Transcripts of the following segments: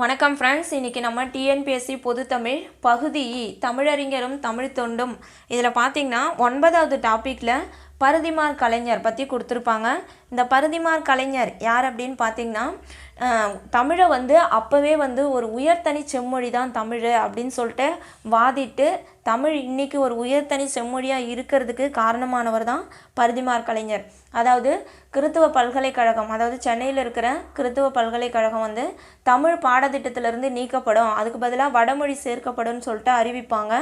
வணக்கம் ஃப்ரெண்ட்ஸ் இன்றைக்கி நம்ம டிஎன்பிஎஸ்சி பொதுத்தமிழ் பகுதி தமிழறிஞரும் தமிழ் தொண்டும். இதில் பார்த்தீங்கன்னா ஒன்பதாவது டாப்பிக்கில் பருதிமார் கலைஞர் பற்றி கொடுத்துருப்பாங்க. இந்த பருதிமார் கலைஞர் யார் அப்படின்னு பார்த்தீங்கன்னா தமிழை வந்து அப்போவே வந்து ஒரு உயர்தனி செம்மொழி தான் தமிழ் அப்படின்னு சொல்லிட்டு வாதிட்டு தமிழ் இன்னைக்கு ஒரு உயர்தனி செம்மொழியாக இருக்கிறதுக்கு காரணமானவர் தான் பருதிமார் கலைஞர். அதாவது கிறித்துவ பல்கலைக்கழகம் அதாவது சென்னையில் இருக்கிற கிறித்துவ பல்கலைக்கழகம் வந்து தமிழ் பாடத்திட்டத்திலிருந்து நீக்கப்படும். அதுக்கு பதிலாக வடமொழி சேர்க்கப்படும்னு சொல்லிட்டு அறிவிப்பாங்க.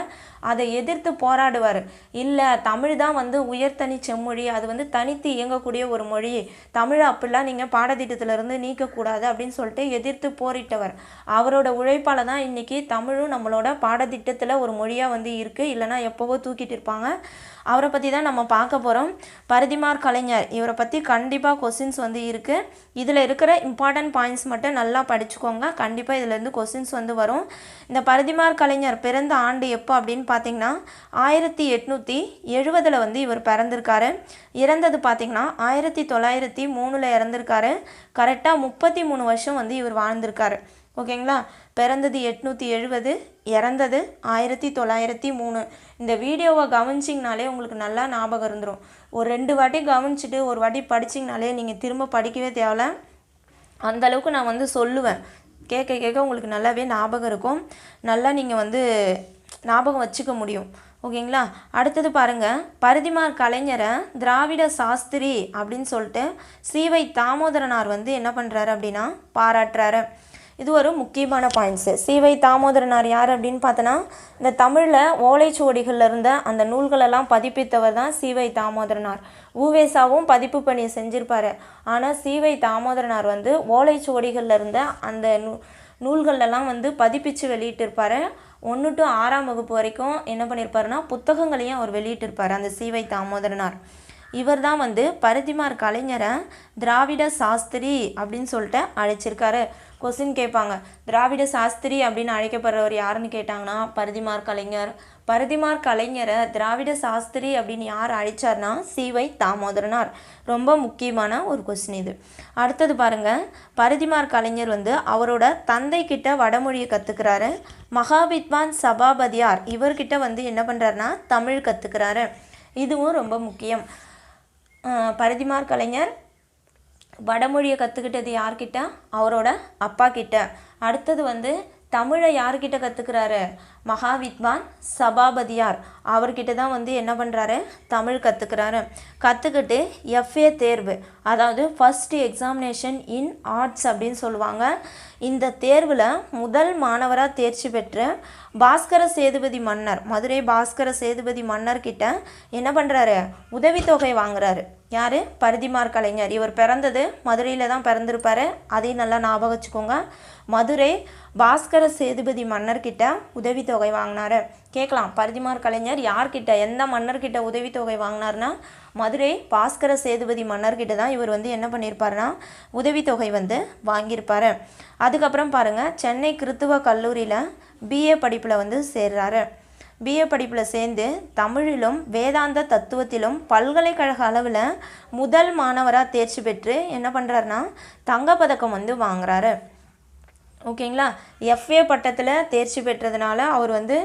அதை எதிர்த்து போராடுவார். இல்லை தமிழ் தான் வந்து உயர்தனி செம்மொழி அது வந்து தனித்து இயங்கக்கூடிய ஒரு மொழி தமிழ் அப்படிலாம் நீங்கள் பாடத்திட்டத்திலேருந்து நீக்கக்கூடாது அப்படின்னு சொல்லிட்டு எதிர்த்து போரிட்டவர். அவரோட உழைப்பால் தான் இன்றைக்கி தமிழும் நம்மளோட பாடத்திட்டத்தில் ஒரு மொழியாக வந்து இருக்குது இல்லைன்னா எப்போவோ தூக்கிட்டு இருப்பாங்க. அவரை பற்றி தான் நம்ம பார்க்க போகிறோம் பரிதிமார் கலைஞர் இவரை பற்றி கண்டிப்பாக கொஸ்டின்ஸ் வந்து இருக்குது இதில் இருக்கிற இம்பார்ட்டன்ட் பாயிண்ட்ஸ் மட்டும் நல்லா படிச்சுக்கோங்க. கண்டிப்பாக இதுலேருந்து கொஸ்டின்ஸ் வந்து வரும். இந்த பரிதிமார் கலைஞர் பிறந்த ஆண்டு எப்போ அப்படின்னு பார்த்தீங்கன்னா ஆயிரத்தி எட்நூற்றி எழுபதில் வந்து இவர் பிறந்திருக்காரு. இறந்தது பார்த்தீங்கன்னா ஆயிரத்தி தொள்ளாயிரத்தி மூணில் இறந்திருக்காரு. கரெக்டாக முப்பத்தி மூணு வருஷம் வந்து இவர் வாழ்ந்திருக்காரு. ஓகேங்களா? பிறந்தது எட்நூற்றி எழுபது இறந்தது ஆயிரத்தி தொள்ளாயிரத்தி மூணு. இந்த வீடியோவை கவனிச்சிங்கனாலே உங்களுக்கு நல்லா ஞாபகம் இருந்துடும் ஒரு ரெண்டு வாட்டி கவனிச்சிட்டு ஒரு வாட்டி படிச்சிங்கனாலே நீங்கள் திரும்ப படிக்கவே தேவையில்ல. அந்த அளவுக்கு நான் வந்து சொல்லுவேன். கேட்க கேட்க உங்களுக்கு நல்லாவே ஞாபகம் இருக்கும். நல்லா நீங்கள் வந்து ஞாபகம் வச்சுக்க முடியும். ஓகேங்களா? அடுத்தது பாருங்கள் பரிதிமார் கலைஞரை திராவிட சாஸ்திரி அப்படின்னு சொல்லிட்டு சீவை தாமோதரனார் வந்து என்ன பண்ணுறாரு அப்படின்னா பாராட்டுறாரு. இது ஒரு முக்கியமான பாயிண்ட்ஸு சீவை தாமோதரனார் யார் அப்படின்னு பார்த்தோன்னா இந்த தமிழில் ஓலைச்சுவடிகளில் இருந்த அந்த நூல்களெல்லாம் பதிப்பித்தவர் தான் சீவை தாமோதரனார். ஊவேசாவும் பதிப்பு பணியை செஞ்சுருப்பார். ஆனால் சீவை தாமோதரனார் வந்து ஓலைச்சுவடிகளில் இருந்த அந்த நூ நூல்களெல்லாம் வந்து பதிப்பிச்சு வெளியிட்டிருப்பார். ஒன்று டு ஆறாம் வகுப்பு வரைக்கும் என்ன பண்ணியிருப்பாருன்னா புத்தகங்களையும் அவர் வெளியிட்டிருப்பார் அந்த சீவை தாமோதரனார். இவர் தான் வந்து பருத்திமார் கலைஞரை திராவிட சாஸ்திரி அப்படின்னு சொல்லிட்டு அழைச்சிருக்காரு. கொஸ்டின் கேட்பாங்க. திராவிட சாஸ்திரி அப்படின்னு அழைக்கப்படுறவர் யாருன்னு கேட்டாங்கன்னா பருதிமார் கலைஞர். பருதிமார் கலைஞரை திராவிட சாஸ்திரி அப்படின்னு யார் அழைச்சார்னா சிவை தாமோதரனார். ரொம்ப முக்கியமான ஒரு கொஸ்டின் இது. அடுத்தது பாருங்க. பருதிமார் கலைஞர் வந்து அவரோட தந்தை கிட்ட வடமொழியை கற்றுக்கிறாரு மகாவித்வான் சபாபதியார் இவர்கிட்ட வந்து என்ன பண்ணுறாருனா தமிழ் கற்றுக்கிறாரு இதுவும் ரொம்ப முக்கியம். அஹ் பரிதிமார் கலைஞர் வடமொழியை கற்றுக்கிட்டது யார்கிட்ட? அவரோட அப்பா கிட்ட. அடுத்தது வந்து தமிழை யார்கிட்ட கற்றுக்கிறாரு மகாவித்வான் சபாபதியார். அவர்கிட்ட தான் வந்து என்ன பண்ணுறாரு தமிழ் கற்றுக்கிறாரு கற்றுக்கிட்டு எஃப்ஏ தேர்வு அதாவது ஃபஸ்ட்டு எக்ஸாமினேஷன் இன் ஆர்ட்ஸ் அப்படின்னு சொல்லுவாங்க. இந்த தேர்வில் முதல் மாணவராக தேர்ச்சி பெற்ற பாஸ்கர சேதுபதி மன்னர் மதுரை பாஸ்கர சேதுபதி மன்னர்கிட்ட என்ன பண்ணுறாரு உதவித்தொகை வாங்குறாரு. யார்? பரிதிமார் கலைஞர். இவர் பிறந்தது மதுரையில் தான் பிறந்திருப்பார். அதையும் நல்லா ஞாபகம் வச்சுக்கோங்க. மதுரை பாஸ்கர சேதுபதி மன்னர்கிட்ட உதவித்தொகை வாங்கினாரு. கேட்கலாம். பரிதிமார் கலைஞர் யார்கிட்ட எந்த மன்னர்கிட்ட உதவித்தொகை வாங்கினார்னா மதுரை பாஸ்கர சேதுபதி மன்னர்கிட்ட தான் இவர் வந்து என்ன பண்ணியிருப்பாருனா உதவித்தொகை வந்து வாங்கியிருப்பார். அதுக்கப்புறம் பாருங்கள் சென்னை கிறித்துவ கல்லூரியில் பிஏ படிப்பில் வந்து சேர்றாரு. பிஏ படிப்பில் சேர்ந்து தமிழிலும் வேதாந்த தத்துவத்திலும் பல்கலைக்கழக அளவில் முதல் மாணவராக தேர்ச்சி பெற்று என்ன பண்ணுறாருனா தங்கப்பதக்கம் வந்து வாங்குறாரு. ஓகேங்களா? எஃப்ஏ பட்டத்தில் தேர்ச்சி பெற்றதுனால அவர் வந்து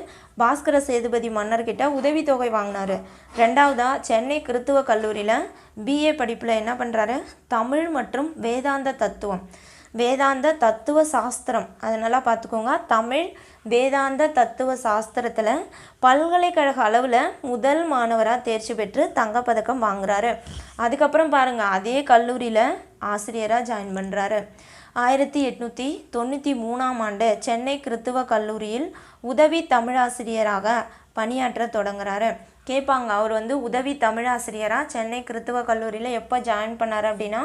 பாஸ்கர சேதுபதி மன்னர்கிட்ட உதவித்தொகை வாங்கினார். ரெண்டாவதாக சென்னை கிறித்துவ கல்லூரியில் பிஏ படிப்பில் என்ன பண்ணுறாரு தமிழ் மற்றும் வேதாந்த தத்துவம். வேதாந்த தத்துவ சாஸ்திரம். அதை நல்லா பார்த்துக்கோங்க தமிழ் வேதாந்த தத்துவ சாஸ்திரத்தில் பல்கலைக்கழக அளவில் முதல் மாணவராக தேர்ச்சி பெற்று தங்கப்பதக்கம் வாங்குறாரு. அதுக்கப்புறம் பாருங்கள் அதே கல்லூரியில் ஆசிரியராக ஜாயின் பண்ணுறாரு ஆயிரத்தி எட்நூற்றி தொண்ணூற்றி மூணாம் ஆண்டு சென்னை கிறித்துவ கல்லூரியில் உதவி தமிழாசிரியராக பணியாற்ற தொடங்குறாரு. கேட்பாங்க அவர் வந்து உதவி தமிழாசிரியராக சென்னை கிறித்துவ கல்லூரியில் எப்போ ஜாயின் பண்ணார் அப்படின்னா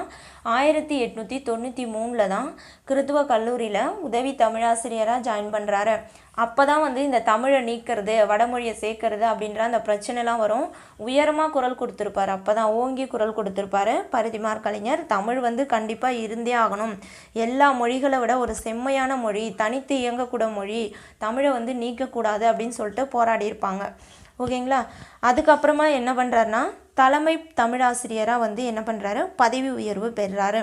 ஆயிரத்தி எட்நூற்றி தொண்ணூற்றி மூணில் தான் கிறித்துவ கல்லூரியில் உதவி தமிழாசிரியராக ஜாயின் பண்ணுறாரு அப்போ தான் வந்து இந்த தமிழை நீக்கிறது வடமொழியை சேர்க்கறது அப்படின்ற அந்த பிரச்சனைலாம் வரும். உயரமாக குரல் கொடுத்துருப்பாரு. அப்போ தான் ஓங்கி குரல் கொடுத்துருப்பாரு. பரிதிமார் கலைஞர் தமிழ் வந்து கண்டிப்பாக இருந்தே ஆகணும். எல்லா மொழிகளை விட ஒரு செம்மையான மொழி தனித்து இயங்கக்கூட மொழி தமிழை வந்து நீக்கக்கூடாது அப்படின்னு சொல்லிட்டு போராடியிருப்பாங்க ஓகேங்களா? அதுக்கப்புறமா என்ன பண்ணுறாருனா தலைமை தமிழாசிரியராக வந்து என்ன பண்ணுறாரு பதவி உயர்வு பெறுறாரு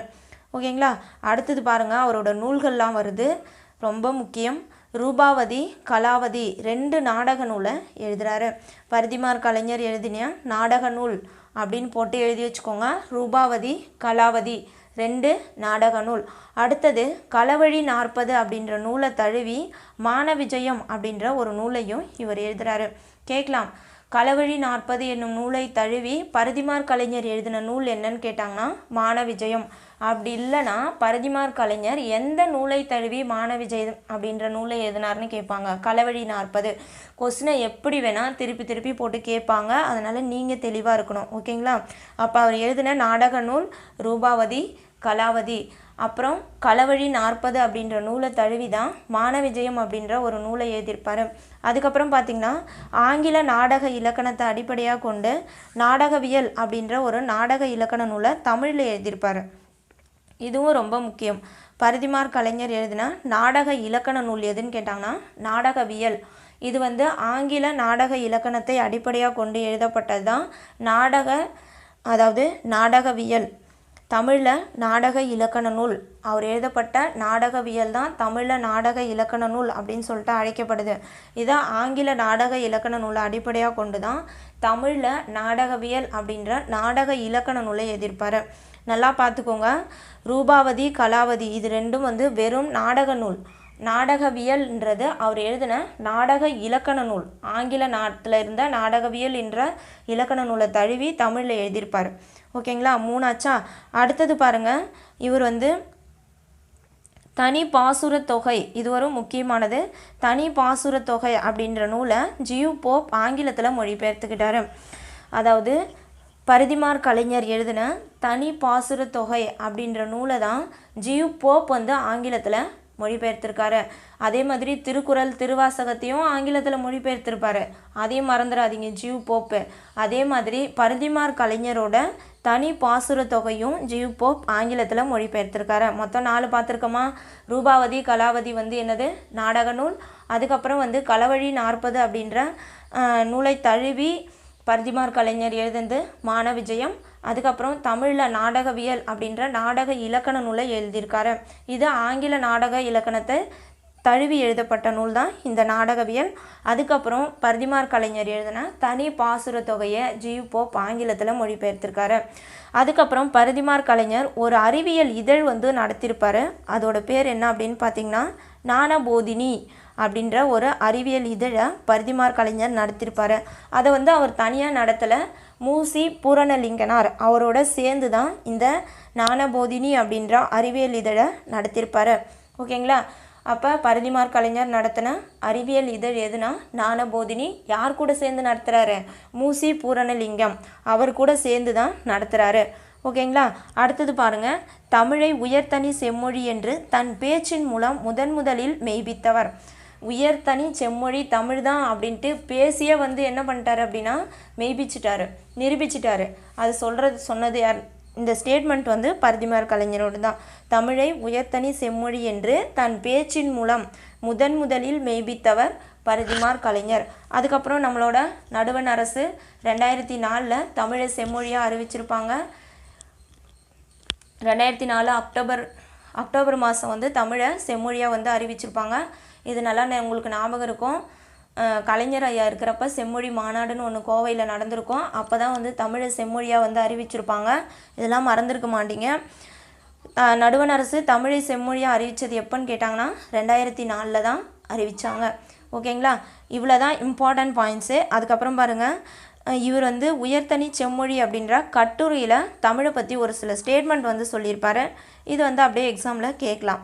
ஓகேங்களா? அடுத்தது பாருங்கள் அவரோட நூல்கள்லாம் வருது. ரொம்ப முக்கியம். ரூபாவதி கலாவதி ரெண்டு நாடக நூலை எழுதுகிறாரு பரிதிமார் கலைஞர் எழுதின நாடக நூல் அப்படின்னு போட்டு எழுதி வச்சுக்கோங்க. ரூபாவதி கலாவதி ரெண்டு நாடக நூல். அடுத்தது களவழி நாற்பது அப்படின்ற நூலை தழுவி மான விஜயம் அப்படின்ற ஒரு நூலையும் இவர் எழுதுகிறாரு கேட்கலாம். களவழி நாற்பது என்னும் நூலை தழுவி பரதிமார் கலைஞர் எழுதின நூல் என்னன்னு கேட்டாங்கன்னா மானவிஜயம். அப்படி இல்லைன்னா பரதிமார் கலைஞர் எந்த நூலை தழுவி மானவிஜயம் அப்படின்ற நூலை எழுதினார்னு கேட்பாங்க. களவழி நாற்பது. கொஸ்டினை எப்படி வேணால் திருப்பி திருப்பி போட்டு கேட்பாங்க. அதனால் நீங்கள் தெளிவாக இருக்கணும். ஓகேங்களா? அப்போ அவர் எழுதின நாடக நூல் ரூபாவதி கலாவதி. அப்புறம் களவழி நாற்பது அப்படின்ற நூலை தழுவி தான் மானவிஜயம் அப்படின்ற ஒரு நூலை எழுதியிருப்பார். அதுக்கப்புறம் பார்த்திங்கன்னா ஆங்கில நாடக இலக்கணத்தை அடிப்படையாக கொண்டு நாடகவியல் அப்படின்ற ஒரு நாடக இலக்கண நூலை தமிழில் எழுதியிருப்பார். இதுவும் ரொம்ப முக்கியம். பரிதிமார் கலைஞர் எழுதின நாடக இலக்கண நூல் எதுன்னு கேட்டாங்கன்னா நாடகவியல். இது வந்து ஆங்கில நாடக இலக்கணத்தை அடிப்படையாக கொண்டு எழுதப்பட்டது தான் நாடக அதாவது நாடகவியல். தமிழில் நாடக இலக்கண நூல். அவர் எழுதப்பட்ட நாடகவியல் தான் தமிழில் நாடக இலக்கண நூல் அப்படின்னு சொல்லிட்டு அழைக்கப்படுது. இதை ஆங்கில நாடக இலக்கண நூலை அடிப்படையாக கொண்டு தான் தமிழில் நாடகவியல் அப்படின்ற நாடக இலக்கண நூலை எதிர்ப்பார். நல்லா பார்த்துக்கோங்க. ரூபாவதி கலாவதி இது ரெண்டும் வந்து வெறும் நாடக நூல். நாடகவியல்ன்றது அவர் எழுதின நாடக இலக்கண நூல். ஆங்கில நாட்டில் இருந்த நாடகவியல் என்ற இலக்கண நூலை தழுவி தமிழில் எழுதியிருப்பார். ஓகேங்களா? மூணாச்சா? அடுத்தது பாருங்கள் இவர் வந்து தனி பாசுர தொகை. இது ஒரு முக்கியமானது. தனி பாசுர தொகை அப்படின்ற நூலை ஜியூ போப் ஆங்கிலத்தில் மொழிபெயர்த்துக்கிட்டாரு. அதாவது பரிதிமார் கலைஞர் எழுதின தனி பாசுர தொகை அப்படின்ற நூலை தான் ஜியூ போப் வந்து ஆங்கிலத்தில் மொழிபெயர்த்திருக்காரு. அதே மாதிரி திருக்குறள் திருவாசகத்தையும் ஆங்கிலத்தில் மொழிபெயர்த்திருப்பாரு. அதையும் மறந்துடாதீங்க ஜியூ போப்பு. அதே மாதிரி பரிதிமார் கலைஞரோட தனி பாசுர தொகையும் ஜியூ போப் ஆங்கிலத்தில் மொழிபெயர்த்திருக்காரு. மொத்தம் நாலு பார்த்துருக்கோமா? ரூபாவதி கலாவதி வந்து என்னது? நாடக நூல். அதுக்கப்புறம் வந்து களவழி நாற்பது அப்படின்ற நூலை தழுவி பர்திமார் கலைஞர் எழுதுந்து மான விஜயம் அதுக்கப்புறம் தமிழில் நாடகவியல் அப்படின்ற நாடக இலக்கண நூலை எழுதியிருக்காரு. இது ஆங்கில நாடக இலக்கணத்தை தழுவி எழுதப்பட்ட நூல் தான் இந்த நாடகவியல். அதுக்கப்புறம் பரிதிமார் கலைஞர் எழுதின தனி பாசுர தொகையை ஜியு போப் ஆங்கிலத்தில் மொழிபெயர்த்திருக்காரு. அதுக்கப்புறம் பரிதிமார் கலைஞர் ஒரு அறிவியல் இதழ் வந்து நடத்தியிருப்பார் அதோட பேர் என்ன அப்படின்னு பார்த்தீங்கன்னா ஞானபோதினி அப்படின்ற ஒரு அறிவியல் இதழை பரிதிமார் கலைஞர் நடத்தியிருப்பார் அதை வந்து அவர் தனியாக நடத்தலை மூசி பூரணலிங்கனார். அவரோட சேர்ந்து தான் இந்த ஞானபோதினி அப்படின்ற அறிவியல் இதழை நடத்தியிருப்பார் ஓகேங்களா? அப்போ பரதிமார் கலைஞர் நடத்தின அறிவியல் இதழ் எதுனா? ஞானபோதினி யார் கூட சேர்ந்து நடத்துகிறாரு மூசி பூரணலிங்கம். அவர் கூட சேர்ந்து தான் நடத்துகிறாரு ஓகேங்களா? அடுத்தது பாருங்க. தமிழை உயர்தனி செம்மொழி என்று தன் பேச்சின் மூலம் முதன் முதலில் மெய்பித்தவர் உயர்தனி செம்மொழி தமிழ் தான் அப்படின்ட்டு பேசியே வந்து என்ன பண்ணிட்டாரு அப்படின்னா மெய்ப்பிச்சிட்டாரு நிரூபிச்சிட்டாரு. அது சொல்கிறது சொன்னது யார்? இந்த ஸ்டேட்மெண்ட் வந்து பரதிமார் கலைஞரோடு தான். தமிழை உயர்த்தனி செம்மொழி என்று தன் பேச்சின் மூலம் முதன் முதலில் மெய்ப்பித்தவர் பரதிமார் கலைஞர். அதுக்கப்புறம் நம்மளோட நடுவண் அரசு ரெண்டாயிரத்தி நாலில் தமிழை செம்மொழியாக அறிவிச்சிருப்பாங்க. ரெண்டாயிரத்தி நாலு அக்டோபர் அக்டோபர் மாதம் வந்து தமிழை செம்மொழியாக வந்து அறிவிச்சிருப்பாங்க. இது நல்லா உங்களுக்கு ஞாபகம் இருக்கும். கலைஞர் ஐயா இருக்கிறப்ப செம்மொழி மாநாடுன்னு ஒன்று கோவையில் நடந்திருக்கும். அப்போ தான் வந்து தமிழை செம்மொழியாக வந்து அறிவிச்சிருப்பாங்க. இதெல்லாம் மறந்துருக்க மாட்டீங்க. நடுவண் அரசு தமிழை செம்மொழியாக அறிவித்தது எப்போன்னு கேட்டாங்கன்னா ரெண்டாயிரத்தி நாலில் தான் அறிவித்தாங்க ஓகேங்களா? இவ்வளோ தான் இம்பார்ட்டன்ட் பாயிண்ட்ஸு அதுக்கப்புறம் பாருங்கள் இவர் வந்து உயர்தனி செம்மொழி அப்படின்ற கட்டுரையில் தமிழை பற்றி ஒரு சில ஸ்டேட்மெண்ட் வந்து சொல்லியிருப்பாரு. இது வந்து அப்படியே எக்ஸாமில் கேட்கலாம்.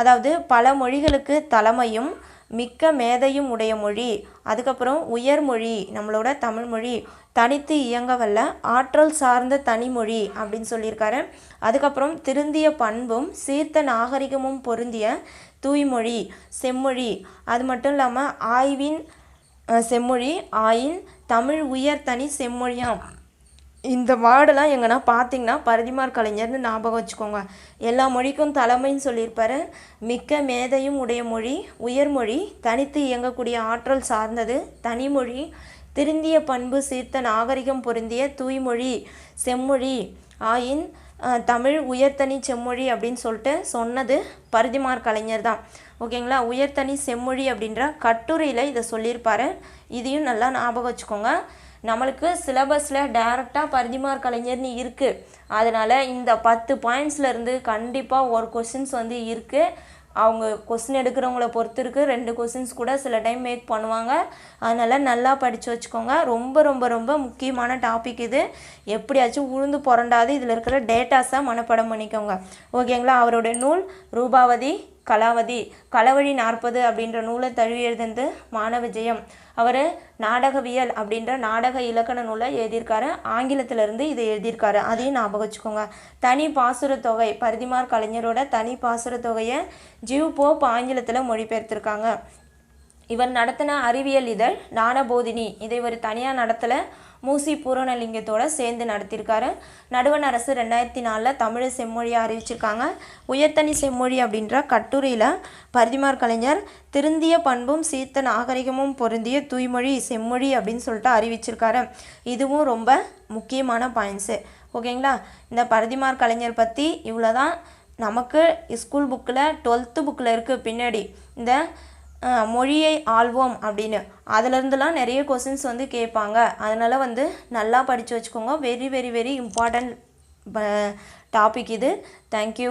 அதாவது பல மொழிகளுக்கு தலைமையும் மிக்க மேதையும் உடைய மொழி. அதுக்கப்புறம் உயர்மொழி நம்மளோட தமிழ்மொழி தனித்து இயங்க வல்ல ஆற்றல் சார்ந்த தனிமொழி அப்படின்னு சொல்லியிருக்காரு. அதுக்கப்புறம் திருந்திய பண்பும் சீர்த்த நாகரிகமும் பொருந்திய தூய்மொழி செம்மொழி. அது மட்டும் இல்லாமல் ஆய்வின் செம்மொழி ஆயின் தமிழ் உயர் தனி செம்மொழியாம். இந்த வார்டெல்லாம் எங்கன்னா பார்த்தீங்கன்னா பரதிமார் கலைஞர்னு ஞாபகம் வச்சுக்கோங்க. எல்லா மொழிக்கும் தலைமைன்னு சொல்லியிருப்பாரு. மிக்க மேதையும் உடைய மொழி உயர்மொழி தனித்து இயங்கக்கூடிய ஆற்றல் சார்ந்தது. தனிமொழி திருந்திய பண்பு சீர்த்த நாகரிகம் பொருந்திய தூய்மொழி செம்மொழி ஆயின் தமிழ் உயர்தனி செம்மொழி அப்படின்னு சொல்லிட்டு சொன்னது பரிதிமார் கலைஞர் தான். ஓகேங்களா? உயர்தனி செம்மொழி அப்படின்ற கட்டுரையில் இதை சொல்லியிருப்பாரு. இதையும் நல்லா ஞாபகம் வச்சுக்கோங்க. நம்மளுக்கு சிலபஸில் டேரெக்டாக பரிதிமார் கலைஞர்னு இருக்குது அதனால் இந்த பத்து பாயிண்ட்ஸ்லேருந்து கண்டிப்பாக ஒரு கொஷின்ஸ் வந்து இருக்குது அவங்க கொஸ்டின் எடுக்கிறவங்கள பொறுத்து இருக்குது ரெண்டு கொஸ்டின்ஸ் கூட சில டைம் மேக் பண்ணுவாங்க. அதனால் நல்லா படித்து வச்சுக்கோங்க. ரொம்ப ரொம்ப ரொம்ப முக்கியமான டாபிக் இது. எப்படியாச்சும் உளுந்து புரண்டாது. இதில் இருக்கிற டேட்டாஸை மனப்பாடம் பண்ணிக்கோங்க. ஓகேங்களா அவருடைய நூல் ரூபாவதி கலாவதி களவழி நாற்பது அப்படின்ற நூலை தழுவி எழுதினது மாணவ அவர் நாடகவியல் அப்படின்ற நாடக இலக்கண நூலை எழுதியிருக்காரு. ஆங்கிலத்திலிருந்து இதை எழுதியிருக்காரு. அதையும் ஞாபகம் வச்சுக்கோங்க. தனி பாசுர தொகை பரிதிமார் கலைஞரோட தனி பாசுர தொகையை ஜிவ் போப் ஆங்கிலத்தில் மொழிபெயர்த்திருக்காங்க. இவர் நடத்தின அறிவியல் இதழ் ஞானபோதினி இதை ஒரு தனியாக நடத்தலை. மூசி பூரணலிங்கத்தோட சேர்ந்து நடத்தியிருக்காரு. நடுவண் அரசு ரெண்டாயிரத்தி நாலில் தமிழை செம்மொழியாக அறிவிச்சிருக்காங்க. உயர்த்தனி செம்மொழி அப்படின்ற கட்டுரையில் பரிதிமார் கலைஞர் திருந்திய பண்பும் சீர்த்த நாகரிகமும் பொருந்திய தூய்மொழி செம்மொழி அப்படின்னு சொல்லிட்டு அறிவிச்சிருக்காரு. இதுவும் ரொம்ப முக்கியமான பாயிண்ட்ஸு ஓகேங்களா? இந்த பரதிமார் கலைஞர் பற்றி இவ்வளோ தான் நமக்கு ஸ்கூல் புக்கில் டுவெல்த்து புக்கில் இருக்குது பின்னாடி. இந்த மொழியை ஆள்வோம் அப்படின்னு. அதுலேருந்துலாம் நிறைய கொஸ்டின்ஸ் வந்து கேட்பாங்க. அதனால் வந்து நல்லா படித்து வச்சுக்கோங்க. Very very very important topic இது. Thank you